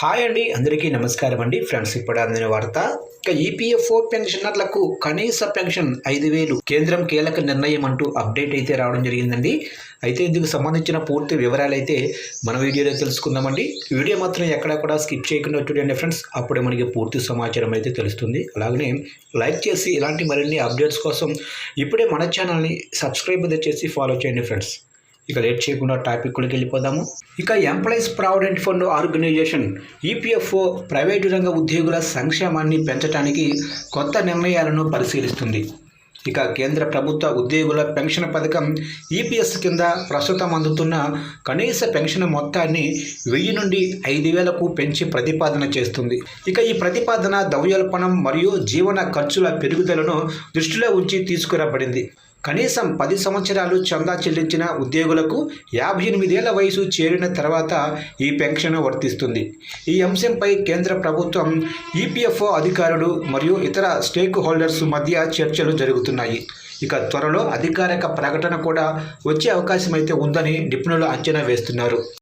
Hi అండి అందరికీ నమస్కారం అండి. ఫ్రెండ్స్ ఇప్పుడు అందిన వార్త ఇక ఈపీఎఫ్ఓ పెన్షనర్లకు కనీస పెన్షన్ ఐదు వేలు కేంద్రం కీలక నిర్ణయం అంటూ అప్డేట్ అయితే రావడం జరిగిందండి. అయితే ఇందుకు సంబంధించిన పూర్తి వివరాలు అయితే మన వీడియోలో తెలుసుకుందామండి. వీడియో మాత్రం ఎక్కడ కూడా స్కిప్ చేయకుండా చూడండి ఫ్రెండ్స్. అప్పుడే మనకి పూర్తి సమాచారం అయితే తెలుస్తుంది. అలాగనే లైక్ చేసి ఇలాంటి మరిన్ని అప్డేట్స్ కోసం ఇప్పుడే మన ఛానల్ని సబ్స్క్రైబ్ చేసి ఫాలో చేయండి ఫ్రెండ్స్. ఇక లేట్ చేయకుండా టాపిక్లోకి వెళ్ళిపోదాము. ఇక employees provident fund organisation EPFO private రంగ ఉద్యోగుల సంక్షేమాన్ని పెంచడానికి కొత్త నిర్ణయాలను పరిశీలిస్తుంది. ఇక కేంద్ర ప్రభుత్వ ఉద్యోగుల పెన్షన్ పథకం ఈపీఎస్ కింద ప్రస్తుతం అందుతున్న కనీస పెన్షన్ మొత్తాన్ని వెయ్యి నుండి ఐదు వేలకు పెంచి ప్రతిపాదన చేస్తుంది. ఇక ఈ ప్రతిపాదన ద్రవ్యోల్పణం మరియు జీవన ఖర్చుల పెరుగుదలను దృష్టిలో ఉంచి తీసుకురాబడింది. కనీసం పది సంవత్సరాలు చందా చెల్లించిన ఉద్యోగులకు యాభై ఎనిమిదేళ్ళ వయసు చేరిన తర్వాత ఈ పెన్షన్ వర్తిస్తుంది. ఈ అంశంపై కేంద్ర ప్రభుత్వం ఈపీఎఫ్ఓ అధికారులు మరియు ఇతర స్టేక్ హోల్డర్స్ మధ్య చర్చలు జరుగుతున్నాయి. ఇక త్వరలో అధికారిక ప్రకటన కూడా వచ్చే అవకాశం అయితే ఉందని నిపుణులు అంచనా వేస్తున్నారు.